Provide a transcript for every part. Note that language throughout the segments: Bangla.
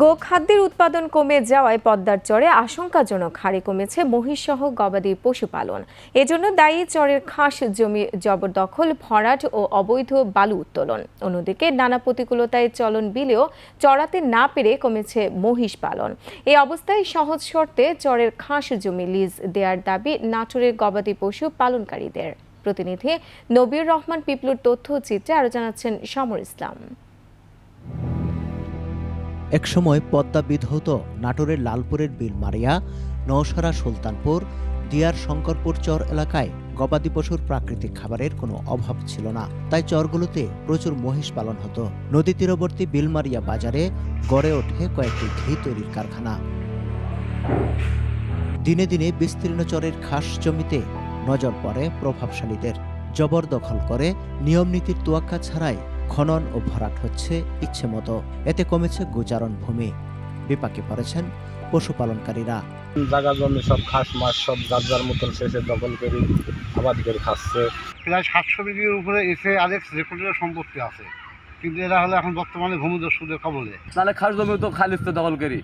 গোখাদ্যের উৎপাদন কমে যাওয়ায় পদ্মার চরে আশঙ্কাজনক হারে কমেছে মহিষসহ গবাদি পশুপালন। এজন্য দায়ী চরের খাস জমি জবরদখল, ভরাট ও অবৈধ বালু উত্তোলন। অন্যদিকে নানা প্রতিকূলতায় চলন বিলেও চড়াতে না পেরে কমেছে মহিষ পালন। এই অবস্থায় সহজ শর্তে চরের খাস জমি লিজ দেওয়ার দাবি নাটোরের গবাদি পশু পালনকারীদের। প্রতিনিধি নবীর রহমান পিপলুর তথ্য চিত্রে আরও জানাচ্ছেন সমর ইসলাম। একসময় পদ্মা বিধৌত নাটোরের লালপুরের বিলমারিয়া, নওশারা সুলতানপুর, দিয়ার শঙ্করপুর চর এলাকায় গবাদি পশুর প্রাকৃতিক খাবারের কোনো অভাব ছিল না। তাই চরগুলোতে প্রচুর মহিষ পালন হতো। নদী তীরবর্তী বিলমারিয়া বাজারে গড়ে ওঠে কয়েকটি ঘি তৈরির কারখানা। দিনে দিনে বিস্তীর্ণ চরের খাস জমিতে নজর পড়ে প্রভাবশালীদের। জবরদখল করে নিয়মনীতির তোয়াক্কা ছাড়াই খনন ও ভরাট হচ্ছে ইচ্ছে মতো। এতে কমেছে গোচারণ ভূমি। বিপাকে পড়েছেন পশুপালনকারীরা। জায়গা জমি সব ঘাস মাছ সব যার যার মতন শেষে দখল করে আবাদ করে খাচ্ছে। প্রায় সাতশো বিঘির উপরে এসে আলেক্স রেকর্ডের সম্পত্তি আছে। কিন্তু এরা হলো এখন বর্তমানে ভূমিদস্যুদের কবলে। তাহলে খাস জমি তো খালিস তো দখল করি।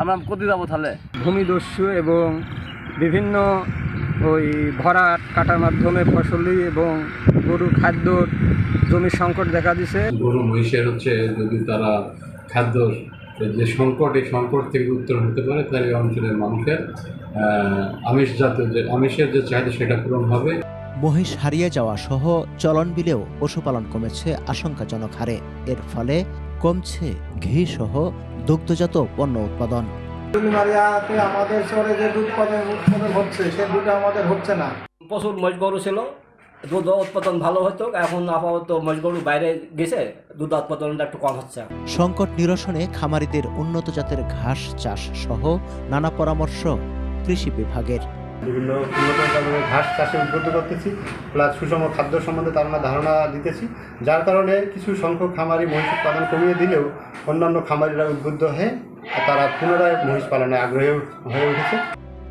আমরা কোথায় যাব তাহলে? ভূমিদস্যু এবং বিভিন্ন ওই ভরাট কাটার মাধ্যমে ফসলি এবং গরুর খাদ্য জমির সংকট দেখা দিছে। গরু মহিষের হচ্ছে যদি তারা খাদ্য যে সংকট এই সংকট থেকে উত্তরণ হতে পারে তাহলে এই অঞ্চলের মানুষের আমিষ জাতীয় যে আমিষের যে চাহিদা সেটা পূরণ হবে। মহিষ হারিয়ে যাওয়া সহ চলন বিলেও পশুপালন কমেছে আশঙ্কাজনক হারে। এর ফলে কমছে ঘি সহ দুগ্ধজাত পণ্য উৎপাদন। মারিয়াতে আমাদের শহরে যে দুধ উৎপাদন উৎপাদন হচ্ছে সে দুধ আমাদের হচ্ছে না। প্রচুর মহিষ গরু ছিল দুধ উৎপাদন ভালো হতো এখন আপাতত মহিষ গরু বাইরে গেছে দুধ উৎপাদনটা একটু কম হচ্ছে। সংকট নিরসনে খামারিদের উন্নত জাতের ঘাস চাষ সহ নানা পরামর্শ কৃষি বিভাগের। বিভিন্ন উন্নত ধরনের ঘাস চাষে উদ্বুদ্ধ করতেছি প্লাস সুষম খাদ্য সম্বন্ধে তারা ধারণা দিতেছি যার কারণে কিছু সংখ্যক খামারি মহিষ উৎপাদন কমিয়ে দিলেও অন্যান্য খামারিরা উদ্বুদ্ধ হয়ে তারা পুনরায় মহিষ পালনে আগ্রহী হয়ে উঠেছে।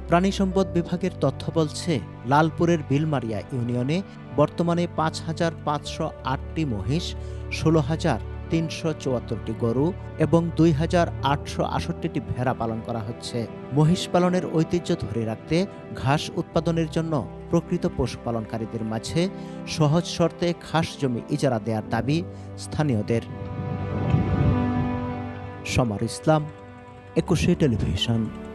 প্রাণী সম্পদ বিভাগের তথ্য বলছে, লালপুরের বিলমারিয়া ইউনিয়নে বর্তমানে পাঁচ হাজার পাঁচশো আটটি মহিষ, ষোলো হাজার তিনশো চুয়াত্তরটি গরু এবং দুই হাজার আটশো আষট্টিটি ভেড়া পালন করা হচ্ছে। মহিষ পালনের ঐতিহ্য ধরে রাখতে ঘাস উৎপাদনের জন্য প্রকৃত পশুপালনকারীদের মাঝে সহজ শর্তে খাস জমি ইজারা দেওয়ার দাবি স্থানীয়দের। সমর ইসলাম Eco Television.